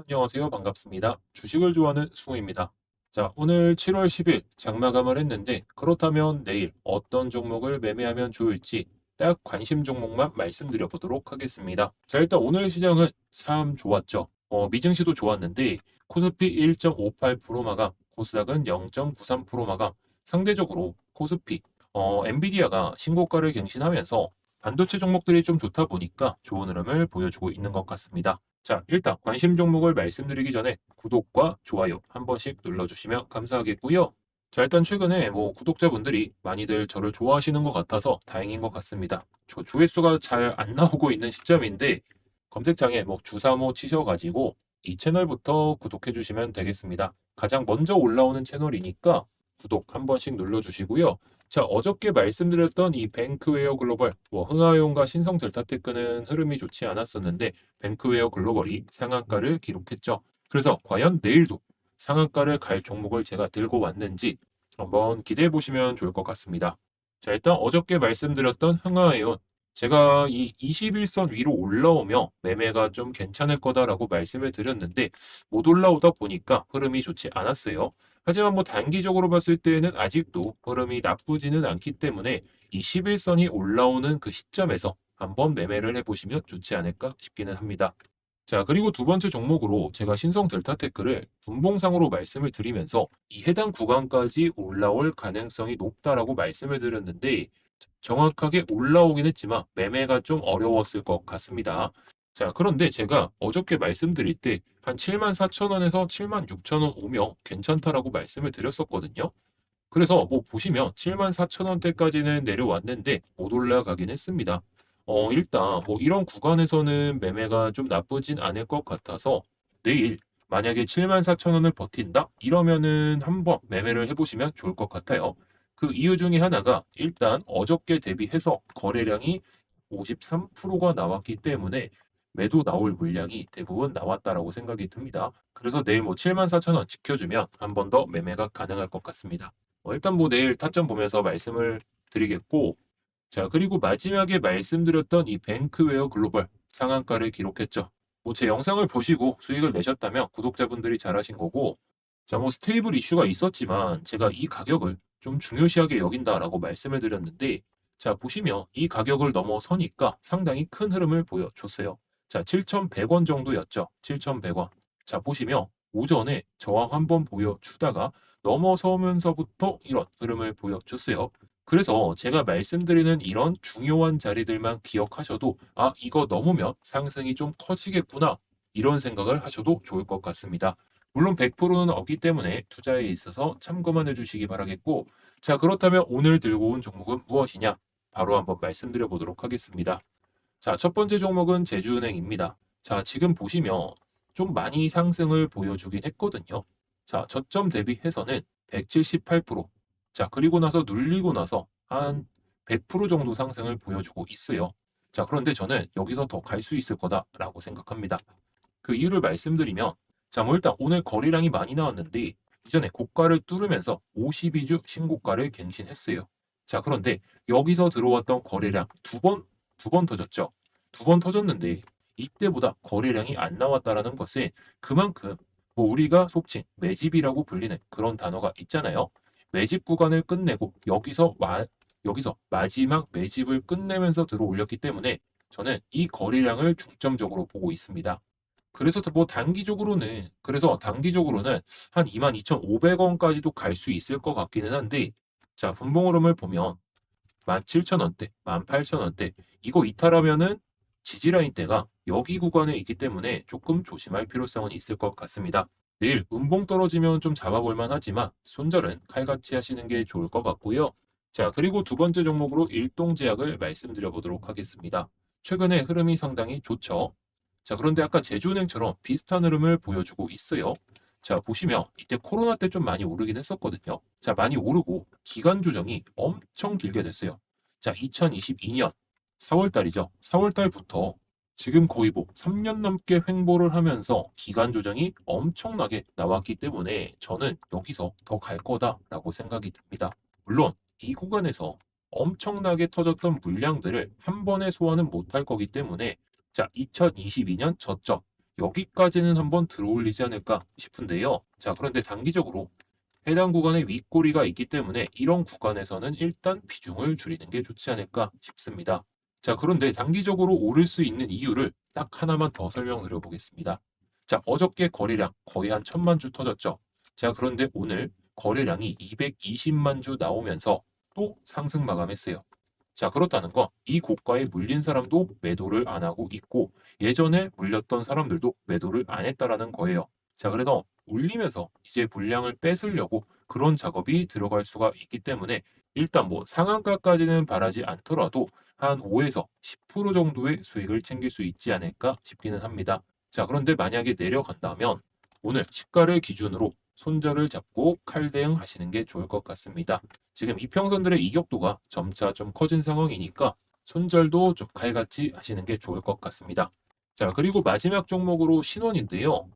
안녕하세요. 반갑습니다. 주식을 좋아하는 승우입니다. 자, 오늘 7월 10일 장마감을 했는데 그렇다면 내일 어떤 종목을 매매하면 좋을지 딱 관심 종목만 말씀드려 보도록 하겠습니다. 자, 일단 오늘 시장은 참 좋았죠. 어, 미증시도 좋았는데 코스피 1.58% 마감, 코스닥은 0.93% 마감. 상대적으로 코스피, 어, 엔비디아가 신고가를 갱신하면서 반도체 종목들이 좀 좋다 보니까 좋은 흐름을 보여주고 있는 것 같습니다. 자, 일단 관심 종목을 말씀드리기 전에 구독과 좋아요 한 번씩 눌러주시면 감사하겠고요. 자, 일단 최근에 뭐 구독자분들이 많이들 저를 좋아하시는 것 같아서 다행인 것 같습니다. 조, 조회수가 잘 안 나오고 있는 시점인데 검색창에 뭐 주사모 치셔가지고 이 채널부터 구독해 주시면 되겠습니다. 가장 먼저 올라오는 채널이니까 구독 한 번씩 눌러주시고요. 자, 어저께 말씀드렸던 이 뱅크웨어 글로벌, 뭐 흥하용과 신성 델타 테크는 흐름이 좋지 않았었는데 뱅크웨어 글로벌이 상한가를 기록했죠. 그래서 과연 내일도 상한가를 갈 종목을 제가 들고 왔는지 한번 기대해 보시면 좋을 것 같습니다. 자, 일단 어저께 말씀드렸던 흥하이온 제가 이 21선 위로 올라오며 매매가 좀 괜찮을 거다라고 말씀을 드렸는데 못 올라오다 보니까 흐름이 좋지 않았어요. 하지만 뭐 단기적으로 봤을 때는 아직도 흐름이 나쁘지는 않기 때문에 이 11선이 올라오는 그 시점에서 한번 매매를 해보시면 좋지 않을까 싶기는 합니다. 자, 그리고 두 번째 종목으로 제가 신성 델타테크를 분봉상으로 말씀을 드리면서 이 해당 구간까지 올라올 가능성이 높다라고 말씀을 드렸는데 정확하게 올라오긴 했지만 매매가 좀 어려웠을 것 같습니다. 자, 그런데 제가 어저께 말씀드릴 때 한 7만 4천 원에서 7만 6천 원 오면 괜찮다라고 말씀을 드렸었거든요. 그래서 뭐 보시면 7만 4천 원대까지는 내려왔는데 못 올라가긴 했습니다. 어, 일단 뭐 이런 구간에서는 매매가 좀 나쁘진 않을 것 같아서 내일 만약에 7만 4천 원을 버틴다? 이러면은 한번 매매를 해보시면 좋을 것 같아요. 그 이유 중에 하나가 일단 어저께 대비해서 거래량이 53%가 나왔기 때문에 매도 나올 물량이 대부분 나왔다라고 생각이 듭니다. 그래서 내일 뭐 74,000원 지켜주면 한 번 더 매매가 가능할 것 같습니다. 어, 일단 뭐 내일 타점 보면서 말씀을 드리겠고 자 그리고 마지막에 말씀드렸던 이 뱅크웨어 글로벌 상한가를 기록했죠. 뭐 제 영상을 보시고 수익을 내셨다면 구독자분들이 잘하신 거고 자 뭐 스테이블 이슈가 있었지만 제가 이 가격을 좀 중요시하게 여긴다라고 말씀을 드렸는데 자 보시면 이 가격을 넘어서니까 상당히 큰 흐름을 보여줬어요. 자, 7,100원 정도였죠. 7,100원. 자, 보시면 오전에 저항 한번 보여주다가 넘어서면서부터 이런 흐름을 보여줬어요. 그래서 제가 말씀드리는 이런 중요한 자리들만 기억하셔도 아, 이거 넘으면 상승이 좀 커지겠구나. 이런 생각을 하셔도 좋을 것 같습니다. 물론 100%는 없기 때문에 투자에 있어서 참고만 해주시기 바라겠고 자 그렇다면 오늘 들고 온 종목은 무엇이냐 바로 한번 말씀드려 보도록 하겠습니다. 자, 첫 번째 종목은 제주은행입니다. 자, 지금 보시면 좀 많이 상승을 보여주긴 했거든요. 자, 저점 대비해서는 178%. 자, 그리고 나서 눌리고 나서 한 100% 정도 상승을 보여주고 있어요. 자, 그런데 저는 여기서 더 갈 수 있을 거다라고 생각합니다. 그 이유를 말씀드리면, 자, 뭐 일단 오늘 거래량이 많이 나왔는데, 이전에 고가를 뚫으면서 52주 신고가를 갱신했어요. 자, 그런데 여기서 들어왔던 거래량 두 번, 두 번 터졌죠. 두 번 터졌는데 이때보다 거래량이 안 나왔다라는 것은 그만큼 뭐 우리가 속칭 매집이라고 불리는 그런 단어가 있잖아요. 매집 구간을 끝내고 여기서 마, 여기서 마지막 매집을 끝내면서 들어올렸기 때문에 저는 이 거래량을 중점적으로 보고 있습니다. 그래서 뭐 단기적으로는 그래서 단기적으로는 한 22,500원까지도 갈 수 있을 것 같기는 한데 자 분봉 흐름을 보면 17,000원대, 18,000원대 이거 이탈하면은 지지라인 대가 여기 구간에 있기 때문에 조금 조심할 필요성은 있을 것 같습니다. 내일 음봉 떨어지면 좀 잡아볼만 하지만 손절은 칼같이 하시는 게 좋을 것 같고요. 자 그리고 두 번째 종목으로 일동제약을 말씀드려 보도록 하겠습니다. 최근에 흐름이 상당히 좋죠. 자 그런데 아까 제주은행처럼 비슷한 흐름을 보여주고 있어요. 자 보시면 이때 코로나 때 좀 많이 오르긴 했었거든요. 자 많이 오르고 기간 조정이 엄청 길게 됐어요. 자 2022년 4월 달이죠. 4월 달부터 지금 거의 뭐 3년 넘게 횡보를 하면서 기간 조정이 엄청나게 나왔기 때문에 저는 여기서 더 갈 거다라고 생각이 듭니다. 물론 이 구간에서 엄청나게 터졌던 물량들을 한 번에 소화는 못할 거기 때문에 자 2022년 저점 여기까지는 한번 들어올리지 않을까 싶은데요. 자, 그런데 단기적으로 해당 구간에 윗꼬리가 있기 때문에 이런 구간에서는 일단 비중을 줄이는 게 좋지 않을까 싶습니다. 자, 그런데 단기적으로 오를 수 있는 이유를 딱 하나만 더 설명드려 보겠습니다. 자, 어저께 거래량 거의 한 천만 주 터졌죠. 자, 그런데 오늘 거래량이 220만 주 나오면서 또 상승 마감했어요. 자, 그렇다는 거, 이 고가에 물린 사람도 매도를 안 하고 있고, 예전에 물렸던 사람들도 매도를 안 했다라는 거예요. 자, 그래서 올리면서 이제 물량을 뺏으려고 그런 작업이 들어갈 수가 있기 때문에 일단 뭐 상한가까지는 바라지 않더라도 한 5에서 10% 정도의 수익을 챙길 수 있지 않을까 싶기는 합니다. 자, 그런데 만약에 내려간다면 오늘 시가를 기준으로 손절을 잡고 칼 대응하시는 게 좋을 것 같습니다. 지금 이평선들의 이격도가 점차 좀 커진 상황이니까 손절도 좀 칼같이 하시는 게 좋을 것 같습니다. 자, 그리고 마지막 종목으로 신원인데요.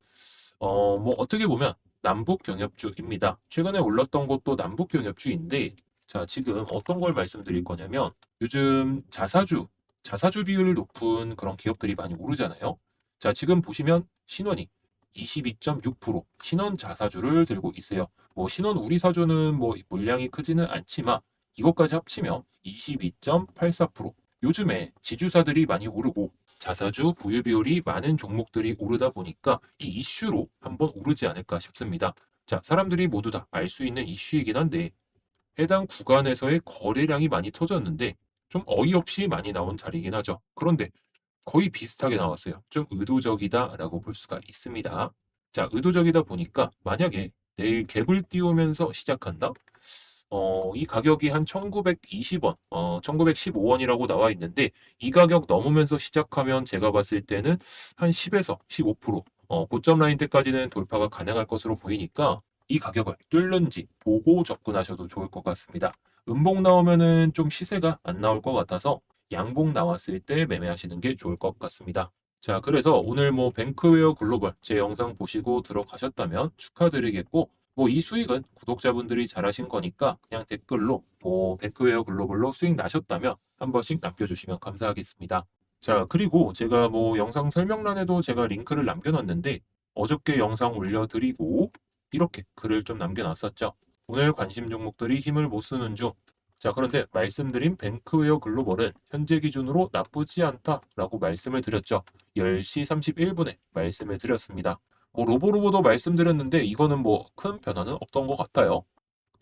어, 뭐 어떻게 보면 남북 경협주입니다. 최근에 올랐던 것도 남북 경협주인데 자, 지금 어떤 걸 말씀드릴 거냐면 요즘 자사주, 자사주 비율 높은 그런 기업들이 많이 오르잖아요. 자, 지금 보시면 신원이 22.6% 신원 자사주를 들고 있어요. 뭐 신원 우리 사주는 뭐 물량이 크지는 않지만 이것까지 합치면 22.84% 요즘에 지주사들이 많이 오르고 자사주 보유 비율이 많은 종목들이 오르다 보니까 이 이슈로 한번 오르지 않을까 싶습니다. 자, 사람들이 모두 다 알 수 있는 이슈이긴 한데 해당 구간에서의 거래량이 많이 터졌는데 좀 어이없이 많이 나온 자리이긴 하죠. 그런데 거의 비슷하게 나왔어요. 좀 의도적이다라고 볼 수가 있습니다. 자, 의도적이다 보니까 만약에 내일 갭을 띄우면서 시작한다? 어, 이 가격이 한 1920원, 어, 1915원이라고 나와 있는데 이 가격 넘으면서 시작하면 제가 봤을 때는 한 10에서 15% 어, 고점 라인 때까지는 돌파가 가능할 것으로 보이니까 이 가격을 뚫는지 보고 접근하셔도 좋을 것 같습니다. 음봉 나오면은 좀 시세가 안 나올 것 같아서 양봉 나왔을 때 매매하시는 게 좋을 것 같습니다. 자, 그래서 오늘 뭐 뱅크웨어 글로벌 제 영상 보시고 들어가셨다면 축하드리겠고 뭐 이 수익은 구독자분들이 잘하신 거니까 그냥 댓글로 뭐 뱅크웨어 글로벌로 수익 나셨다면 한 번씩 남겨주시면 감사하겠습니다. 자, 그리고 제가 뭐 영상 설명란에도 제가 링크를 남겨놨는데 어저께 영상 올려드리고 이렇게 글을 좀 남겨놨었죠. 오늘 관심 종목들이 힘을 못 쓰는 중. 자, 그런데 말씀드린 뱅크웨어 글로벌은 현재 기준으로 나쁘지 않다라고 말씀을 드렸죠. 10시 31분에 말씀을 드렸습니다. 뭐 로보로보도 말씀드렸는데 이거는 뭐 큰 변화는 없던 것 같아요.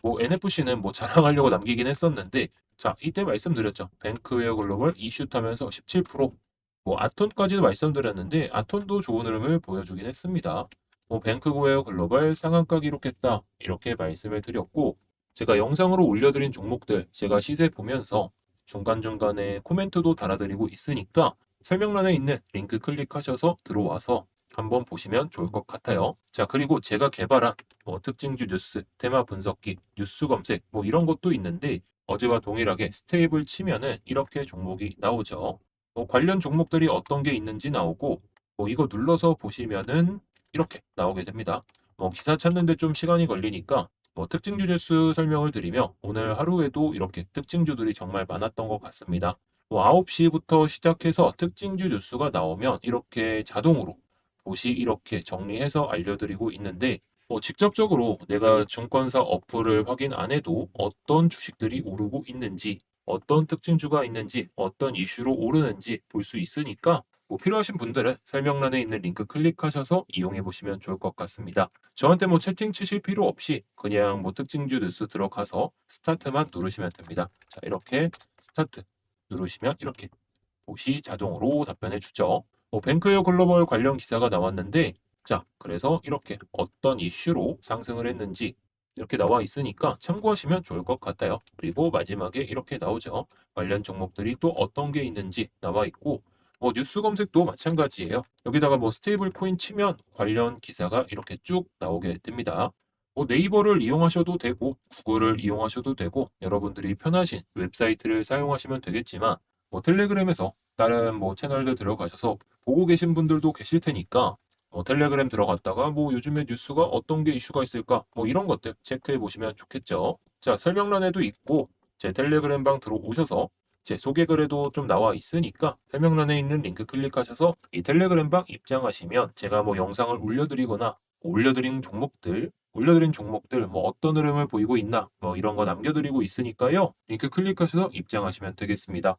뭐 NFC는 뭐 자랑하려고 남기긴 했었는데 자 이때 말씀드렸죠. 뱅크웨어 글로벌 이슈 타면서 17%뭐 아톤까지도 말씀드렸는데 아톤도 좋은 흐름을 보여주긴 했습니다. 뭐 뱅크웨어 글로벌 상한가 기록했다 이렇게 말씀을 드렸고 제가 영상으로 올려드린 종목들 제가 시세 보면서 중간중간에 코멘트도 달아드리고 있으니까 설명란에 있는 링크 클릭하셔서 들어와서 한번 보시면 좋을 것 같아요. 자, 그리고 제가 개발한 뭐 특징주 뉴스, 테마 분석기, 뉴스 검색 뭐 이런 것도 있는데 어제와 동일하게 스테이블 치면은 이렇게 종목이 나오죠. 뭐 관련 종목들이 어떤 게 있는지 나오고 뭐 이거 눌러서 보시면은 이렇게 나오게 됩니다. 뭐 기사 찾는데 좀 시간이 걸리니까 뭐 특징주 뉴스 설명을 드리며 오늘 하루에도 이렇게 특징주들이 정말 많았던 것 같습니다. 뭐 9시부터 시작해서 특징주 뉴스가 나오면 이렇게 자동으로 보시 이렇게 정리해서 알려드리고 있는데 뭐 직접적으로 내가 증권사 어플을 확인 안 해도 어떤 주식들이 오르고 있는지 어떤 특징주가 있는지 어떤 이슈로 오르는지 볼 수 있으니까 뭐 필요하신 분들은 설명란에 있는 링크 클릭하셔서 이용해 보시면 좋을 것 같습니다. 저한테 뭐 채팅 치실 필요 없이 그냥 뭐 특징주 뉴스 들어가서 스타트만 누르시면 됩니다. 자 이렇게 스타트 누르시면 이렇게 보시 자동으로 답변해 주죠. 뭐 뱅크웨어 글로벌 관련 기사가 나왔는데 자 그래서 이렇게 어떤 이슈로 상승을 했는지 이렇게 나와 있으니까 참고하시면 좋을 것 같아요. 그리고 마지막에 이렇게 나오죠. 관련 종목들이 또 어떤 게 있는지 나와 있고 뭐 뉴스 검색도 마찬가지예요. 여기다가 뭐 스테이블 코인 치면 관련 기사가 이렇게 쭉 나오게 됩니다. 뭐 네이버를 이용하셔도 되고 구글을 이용하셔도 되고 여러분들이 편하신 웹사이트를 사용하시면 되겠지만 뭐 텔레그램에서 다른 뭐 채널들 들어가셔서 보고 계신 분들도 계실 테니까 뭐 텔레그램 들어갔다가 뭐 요즘에 뉴스가 어떤 게 이슈가 있을까 뭐 이런 것들 체크해 보시면 좋겠죠. 자 설명란에도 있고 제 텔레그램 방 들어오셔서 제 소개 글에도 좀 나와 있으니까 설명란에 있는 링크 클릭하셔서 이 텔레그램 방 입장하시면 제가 뭐 영상을 올려드리거나 올려드린 종목들 올려드린 종목들 뭐 어떤 흐름을 보이고 있나 뭐 이런 거 남겨드리고 있으니까요. 링크 클릭하셔서 입장하시면 되겠습니다